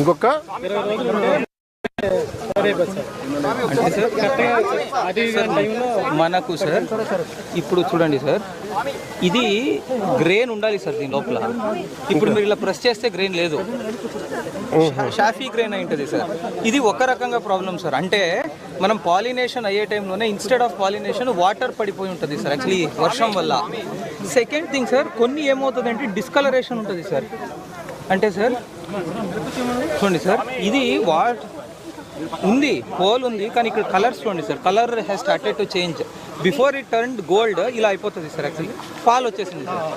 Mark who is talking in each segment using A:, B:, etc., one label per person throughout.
A: ఇంకొక?
B: మనకు సార్ ఇప్పుడు చూడండి సార్ ఇది గ్రెయిన్ ఉండాలి సార్ దీని లోపల. ఇప్పుడు మీరు ఇలా ప్రెస్ చేస్తే గ్రెయిన్ లేదు. షాఫీ గ్రెయిన్ అయి ఉంటుంది సార్. ఇది ఒక రకంగా ప్రాబ్లం సార్. అంటే మనం పాలినేషన్ అయ్యే టైంలోనే ఇన్స్టెడ్ ఆఫ్ పాలినేషన్ వాటర్ పడిపోయి ఉంటుంది సార్ యాక్చువల్లీ వర్షం వల్ల. సెకండ్ థింగ్ సార్ కొన్ని ఏమవుతుంది అంటే డిస్కలరేషన్ ఉంటుంది సార్. అంటే సార్ చూడండి సార్ ఇది వాట్ ఉంది హోల్ ఉంది కానీ ఇక్కడ కలర్స్ చూడండి sir colour has started to change before it turn gold ఇలా అయిపోతుంది సార్ యాక్చువల్లీ పాలు వచ్చేసింది సార్.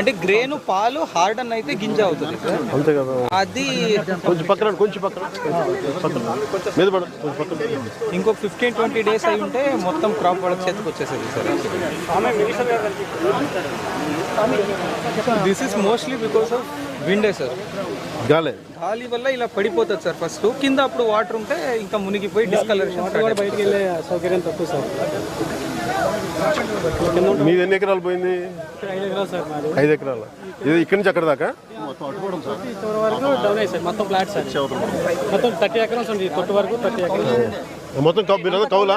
B: అంటే గ్రేను పాలు హార్డన్ అయితే గింజ అవుతుంది సార్.
A: అంతే కదా.
B: అది
A: కొంచెం పక్కన కొంచెం పక్కన. పక్కన మీద పడ కొంచెం పక్కన.
B: ఇంకొక ఫిఫ్టీన్ ట్వంటీ డేస్ అయి ఉంటే మొత్తం క్రాప్ వాళ్ళకి చేతికి వచ్చేసేది sir this is mostly because of విండే sir.
A: గాలే.
B: గాలి వల్ల ఇలా పడిపోతుంది సార్ ఫస్ట్. కింద అప్పుడు వాటర్ ఉంటే ఇంకా మునిగిపోయి డిస్కలరేషన్
C: బయటికి వెళ్ళే సౌకర్యం తక్కువ సార్.
A: మీది ఎన్ని ఎకరాలు పోయింది?
C: ఐదు ఎకరాలు సార్ మాది.
A: ఐదు ఎకరాలు. ఇది ఇక్కడి నుంచి అక్కడ దాకా?
C: ఇంతవరకు వరకు డౌన్ అయ్యి సార్. మొత్తం ఫ్లాట్ సార్. మొత్తం థర్టీ ఎకరాస్ ఉంది కొట్టు వరకు థర్టీ ఎకరాస్
A: మొత్తం కౌ మీరు కౌలా?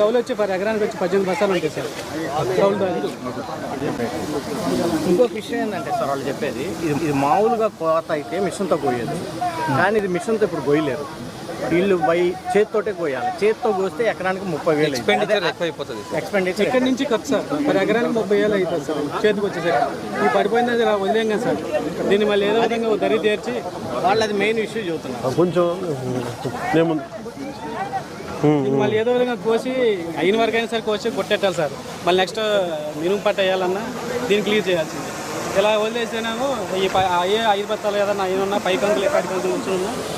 C: కౌలు వచ్చి పర్ ఎకరానికి వచ్చి పద్దెనిమిది బస్తాలు ఉంటాయి సార్.
D: ఇంకొక విషయం ఏంటంటే సార్ వాళ్ళు చెప్పేది ఇది ఇది మామూలుగా కోత అయితే మిషన్తో కోయేది కానీ ఇది మిషన్తో ఇప్పుడు కోయలేరు. వీళ్ళు బై చేతితోటే కోయాలి చేతితో కోస్తే ఎకరానికి ముప్పై వేలు.
B: ఎక్స్పెండిచర్ అయిపోతుంది
D: ఎక్స్పెండిచర్
C: ఇక్కడ నుంచి ఖర్చు సార్. పర్ ఎకరానికి ముప్పై వేలు అవుతుంది సార్. చేతికి వచ్చేసరికి. ఈ పడిపోయింది అది వదిలేం కదా సార్? దీన్ని మళ్ళీ ఏదో విధంగా దరి తీర్చి
D: వాళ్ళు అది మెయిన్ ఇష్యూ చెబుతున్నారు
A: ఆ, కొంచెం
C: మళ్ళీ ఏదో విధంగా కోసి అయిన వరకు అయినా సరే కోసి కొట్టేట్టాలి సార్. మళ్ళీ నెక్స్ట్ మినుము పట్ట వేయాలన్నా దీన్ని క్లియర్ చేయాల్సింది. ఇలా వదిలేస్తేనేమో ఈ పై- అయ్యే ఐదు బత్తాలు ఏదన్నా అయిన ఉన్నా పై పది కంకులు ఉంచున్నా ఇక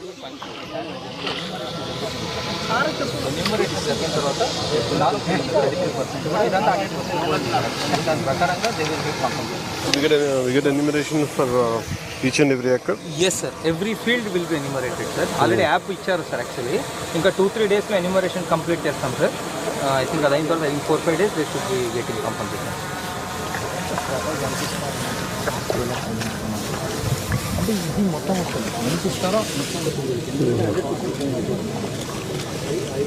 B: జరిగిన తర్వాత నాలుగు పర్సెంట్ కూడా ఇదంతా దాని ప్రకారంగా they will
A: and every acre
B: yes sir every field will be enumerated sir already app ఇచ్చారు సార్ యాక్చువల్లీ ఇంకా టూ త్రీ డేస్లో ఎన్యూమరేషన్ కంప్లీట్ చేస్తాం సార్ ఐ థింక్ అది అయిన తర్వాత ఇంక four five days they should be getting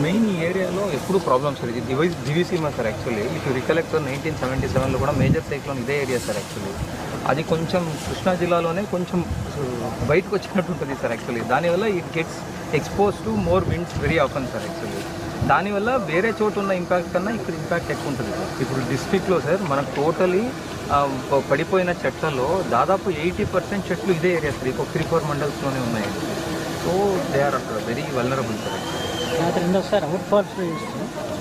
B: main ఈ ఏరియాలో ఎప్పుడు ప్రాబ్లమ్ సార్ ఇది device Diviseema sir actually if you recollect sir nineteen seventy సెవెన్లో కూడా మేజర్ సైక్లోన్ ఇదే ఏరియా సార్ యాక్చువల్లీ అది కొంచెం కృష్ణా జిల్లాలోనే కొంచెం బయటకు వచ్చినట్టు ఉంటుంది సార్ యాక్చువల్లీ. దానివల్ల it gets expose to more winds very often sir actually. దానివల్ల వేరే చోటు ఉన్న ఇంపాక్ట్ కన్నా ఇక్కడ ఇంపాక్ట్ ఎక్కువ ఉంటుంది సార్. ఇప్పుడు డిస్ట్రిక్ట్లో సార్ మనకు టోటలీ పడిపోయిన చెట్లలో దాదాపు ఎయిటీ పర్సెంట్ చెట్లు ఇదే ఏరియా సార్. ఇంకొక త్రీ ఫోర్ మండల్స్లోనే ఉన్నాయి. So they are very vulnerable sir
E: గత రెండోసారి అవుట్ ఫాల్స్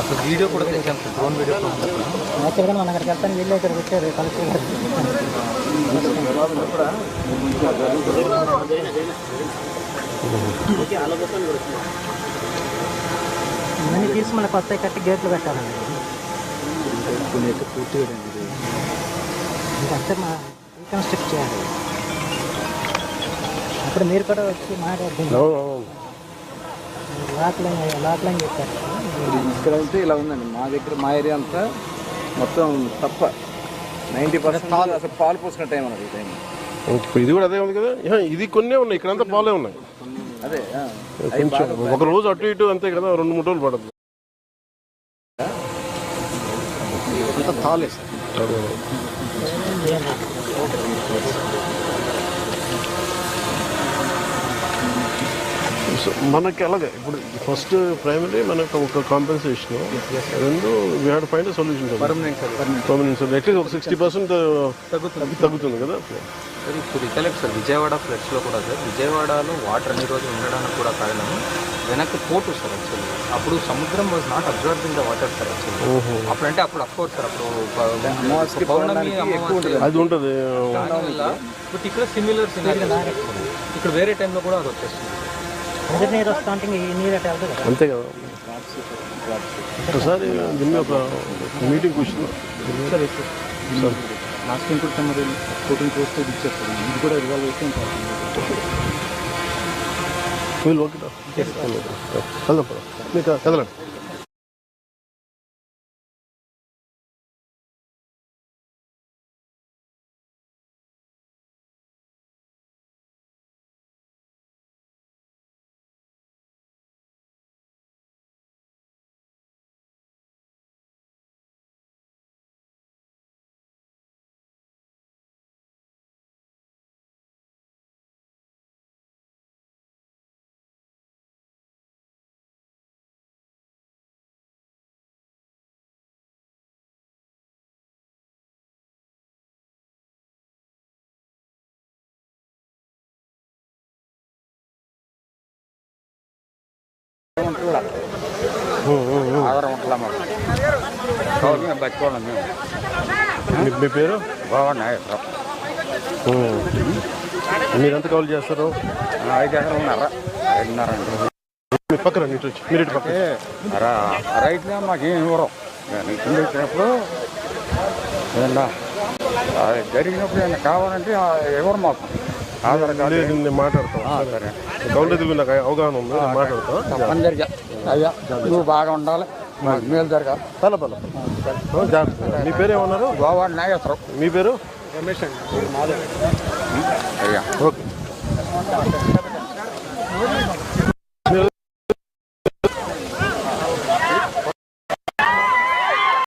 B: అసలు వీడియో కూడా సార్ డ్రోన్ వీడియో
E: యాక్చువల్గా మనం అక్కడికి వెళ్తాను వీళ్ళు ఇక్కడికి వచ్చారు కలెక్టర్ గారు ఇవన్నీ తీసి మళ్ళీ కొత్త కట్టి గేట్లు పెట్టాలండి. ఇంకంతే మా రీకన్స్ట్రక్ట్ చేయాలి. అప్పుడు మీరు కూడా వచ్చి మాట్లాడుతుంది
F: ఇక్కడ అయితే ఇలా ఉందండి. మా దగ్గర మా ఏరియా అంతా మొత్తం తప్ప. నైంటీ పర్సెంట్ అసలు పాలు పోసుకున్న టైం అన్నది ఈ టైం.
A: ఇప్పుడు ఇది కూడా అదే ఉంది కదా? ఇది కొన్నే ఉన్నాయి. ఇక్కడంతా పాలే ఉన్నాయి.
F: అదే ఆ.
A: కొంచెం ఒక రోజు అటు ఇటు అంతే కదా రెండు మూడు రోజులు పడుతుంది
F: అంతా తాలే సార్.
A: సో మనకి అలాగే ఇప్పుడు ఫస్ట్ ప్రైమరీ మనకు ఒక కాంపెన్సేషన్ రెండు we had find solution
F: permanent sir
A: at least ఒక సిక్స్టీ పర్సెంట్
B: తగ్గుతుంది.
A: తగ్గుతుంది కదా.
B: సార్ ఇప్పుడు రికలెక్ట్ సార్ విజయవాడ ఫ్లడ్స్లో కూడా సార్ విజయవాడలో వాటర్ అన్ని రోజులు ఉండడానికి కూడా కారణం వెనక్కి పోటు సార్ యాక్చువల్లీ అప్పుడు సముద్రం was not observing the water sir actually అప్పుడు అంటే అప్పుడు అఫ్కోర్స్ సార్ అప్పుడు
A: అది ఉంటుంది.
B: బట్ ఇక్కడ సిమిలర్ ఇక్కడ వేరే టైంలో కూడా అది వచ్చేస్తుంది.
E: నీరు వస్తా ఈ నీరు అట్లా వెళ్తుంది కదా?
A: అంతే కదా. ఒకసారి దీన్ని ఒక మీటింగ్ కూర్చున్నాం
F: లాస్ట్ టైం కూడా మరి ఫోటోని చూస్తే ఇచ్చేస్తాను ఇది కూడా రిజాల్వ్ అయితే
A: వీళ్ళు ఓకే కదలండి.
F: ఆధారం ఉంటుందా మాకు? కాబట్టి మేము మేము
A: మీ- పేరు
F: బాగున్నాయి
A: ఉమ్. మీరెంత కాల్ చేస్తారు
F: ఐదు ఎకరాలు ఉన్నారా. ఐదున్నర
A: మీ పక్కన ఇటు వచ్చి మీరు ఇటు పక్కన.
F: రా రైతులే మాకేం ఇవ్వరు కింద వచ్చినప్పుడు జరిగినప్పుడు ఏదైనా కావాలంటే ఇవ్వరు మాకు? ఆధార్ కార్డు
A: నేను మాట్లాడతాను. మీద నాకు అవగాహన ఉంది నేను మాట్లాడతాను.
F: అయ్యా నువ్వు బాగా ఉండాలి. మేలు జరగాలి.
A: పల. జాగ్రత్త. మీ పేరు ఏమన్నారు?
F: గోవా నాగేశ్వరం
A: మీ పేరు?
C: రమేష్ అండి.
F: అయ్యా.
A: ఓకే.